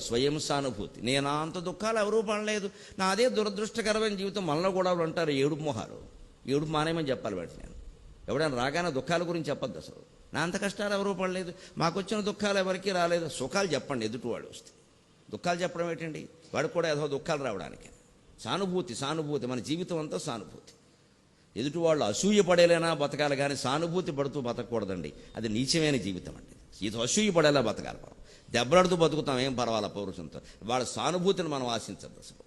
స్వయం సానుభూతి నేను అంత దుఃఖాలు ఎవరూ పడలేదు. నాదే దురదృష్టకరమైన జీవితం మనలో కూడా అంటారు ఏడుపు మొహాలు. ఏడుపు మానేమని చెప్పాలి వాటి నేను. ఎవడైనా రాగానే దుఃఖాల గురించి చెప్పద్దు అసలు. నా అంత కష్టాలు ఎవరూ పడలేదు. మాకు వచ్చిన దుఃఖాలు ఎవరికీ రాలేదు. సుఖాలు చెప్పండి ఎదుటివాడు వస్తే. దుఃఖాలు చెప్పడం ఏంటండి? వాడు కూడా ఏదో దుఃఖాలు రావడానికి. సానుభూతి సానుభూతి. మన జీవితం అంతా సానుభూతి. ఎదుటి వాళ్ళు అసూయ పడేలేనా బతకాలి కానీ సానుభూతి పడుతూ బతకూడదండి. అది నీచమైన జీవితం అండి. ఇది అసూయ పడేలా బతకాలి మనం. దెబ్బలాడుతూ బతుకుతాం ఏం పర్వాలా పౌరుషంతో. వాళ్ళ సానుభూతిని మనం ఆశించద్దు అసలు.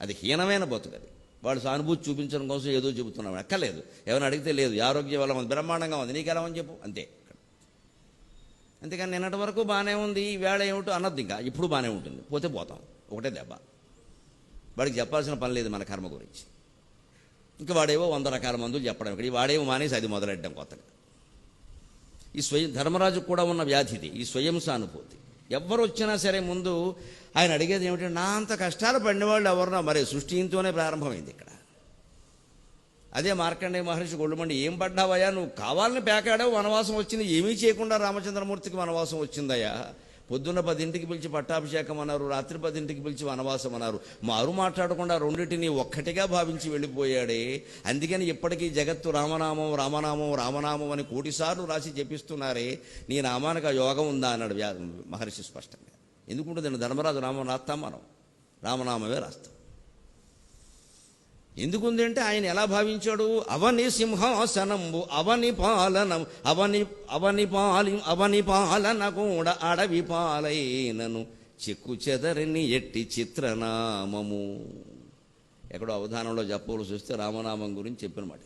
అది హీనమైన బతుకు అది. వాడు సానుభూతి చూపించడం కోసం ఏదో చెబుతున్నాం. ఎక్కలేదు ఎవరిని అడిగితే లేదు. ఆరోగ్యం వల్ల ఉంది బ్రహ్మాండంగా ఉంది. నీకు ఎలా అని చెప్పు. అంతే. అంతేకాని నిన్నటి వరకు బాగానే ఉంది ఈ ఏమిటో అనొద్దు ఇంకా. ఇప్పుడు బాగానే ఉంటుంది. పోతే పోతాం. ఒకటే దెబ్బ. వాడికి చెప్పాల్సిన పని లేదు మన కర్మ గురించి. ఇంకా వాడేవో వంద రకాల మందులు చెప్పడం ఇక్కడ. ఈ వాడేవో మానేసి అది మొదలెట్టడం కొత్తగా. ఈ స్వయం ధర్మరాజుకు కూడా ఉన్న వ్యాధిది ఈ స్వయం సానుభూతి ఎవ్వరు వచ్చినా సరే ముందు ఆయన అడిగేది ఏమిటంటే నా అంత కష్టాలు పడిన వాళ్ళు ఎవరున్నా? మరి సృష్టితోనే ప్రారంభమైంది ఇక్కడ. అదే మార్కండే మహర్షి గొళ్ళమండి ఏం పడ్డావయ్యా? నువ్వు కావాలని పేకాడావు వనవాసం వచ్చింది ఏమీ చేయకుండా రామచంద్రమూర్తికి వనవాసం వచ్చిందయ్యా. పొద్దున్న పదింటికి పిలిచి పట్టాభిషేకం అన్నారు రాత్రి పదింటికి పిలిచి వనవాసం అన్నారు. మారు మాట్లాడకుండా రెండింటిని ఒక్కటిగా భావించి వెళ్ళిపోయాడే. అందుకని ఇప్పటికీ జగత్తు రామనామం రామనామం రామనామం అని కోటిసార్లు రాసి చెప్పిస్తున్నారే నీ నామానికి ఆ యోగం ఉందా? అన్నాడు మహర్షి స్పష్టంగా. ఎందుకుంటుంది ధర్మరాజు రామం రాస్తాం మనం. రామనామమే రాస్తాం. ఎందుకుంది అంటే ఆయన ఎలా భావించాడు? అవని సింహాసనంబు అవని పాలనం అవని అవని పాలి అవని పాలన కూడా అడవి పాలైనను. చెక్కు చెదరిని ఎట్టి చిత్రనామము. ఎక్కడో అవధానంలో చెప్పవలసి వస్తే రామనామం గురించి చెప్పినమాట.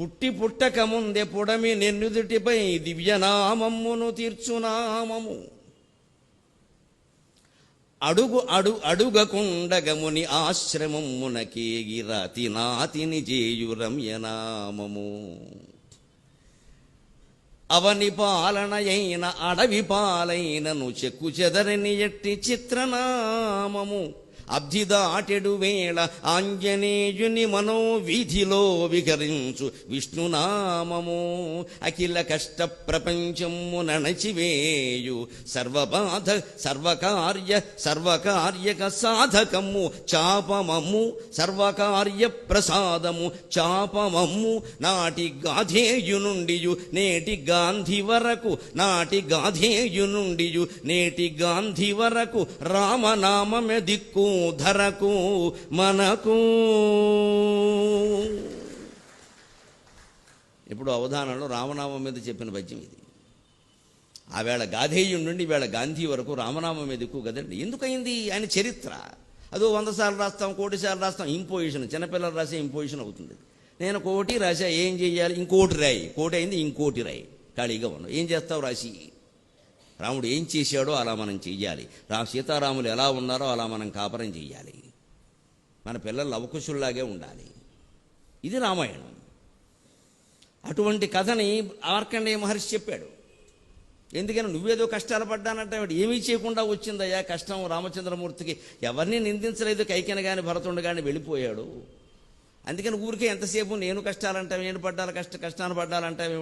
పుట్టి పుట్టక ముందే పుడమి నెన్నుదుటిపై దివ్యనామమ్మును తీర్చునామము. అడుగు అడు అడుగకుండగముని ఆశ్రమమునకేగి రాతి నాతిని జేయురమ్యనామము. అవని పాలనయైన అడవి పాలైనను చెక్కు చెదరని ఎట్టి చిత్రనామము. అబ్ధిదాటెడు వేళ ఆంజనేయుని మనో వీధిలో విహరించు విష్ణునామము. అఖిల కష్ట ప్రపంచము నణచివేయు. సర్వబాధ సర్వకార్య సర్వకార్యక సాధకము చాపమమ్ము సర్వకార్య ప్రసాదము చాపమమ్ము నాటి గాధేయు నుండియు నేటి గాంధీ వరకు నాటి గాధేయు నుండియు నేటి గాంధీ వరకు రామనామమే దిక్కు ధరకు మనకు. ఇప్పుడు అవధానంలో రామనామం మీద చెప్పిన పద్యం ఇది. ఆవేళ గాధేయుడి నుండి వేళ గాంధీ వరకు రామనామం మీద ఎక్కువ కదండి. ఎందుకయింది? ఆయన చరిత్ర. అదో వంద సార్లు రాస్తాం కోటి సార్లు రాస్తాం ఇంపోజిషన్ చిన్నపిల్లలు రాసే ఇంపోజిషన్ అవుతుంది. నేను కోటి రాసా ఏం చెయ్యాలి? ఇంకోటి రాయి. కోటి అయింది ఇంకోటి రాయి. ఖాళీగా ఉన్నాం ఏం చేస్తావు రాసి రాముడు ఏం చేశాడో అలా మనం చెయ్యాలి. రా సీతారాములు ఎలా ఉన్నారో అలా మనం కాపరం చెయ్యాలి. మన పిల్లలు అవకుశుల్లాగే ఉండాలి. ఇది రామాయణం. అటువంటి కథని మార్కండేయ మహర్షి చెప్పాడు. ఎందుకని నువ్వేదో కష్టాలు పడ్డానంటే ఏమీ చేయకుండా వచ్చిందయ్యా కష్టం రామచంద్రమూర్తికి. ఎవరిని నిందించలేదు కైకెన కానీ భరతుండు కానీ వెళ్ళిపోయాడు. అందుకని ఊరికే ఎంతసేపు నేను కష్టాలంటావు నేను పడ్డాలి కష్ట కష్టాన్ని పడ్డాలంటావు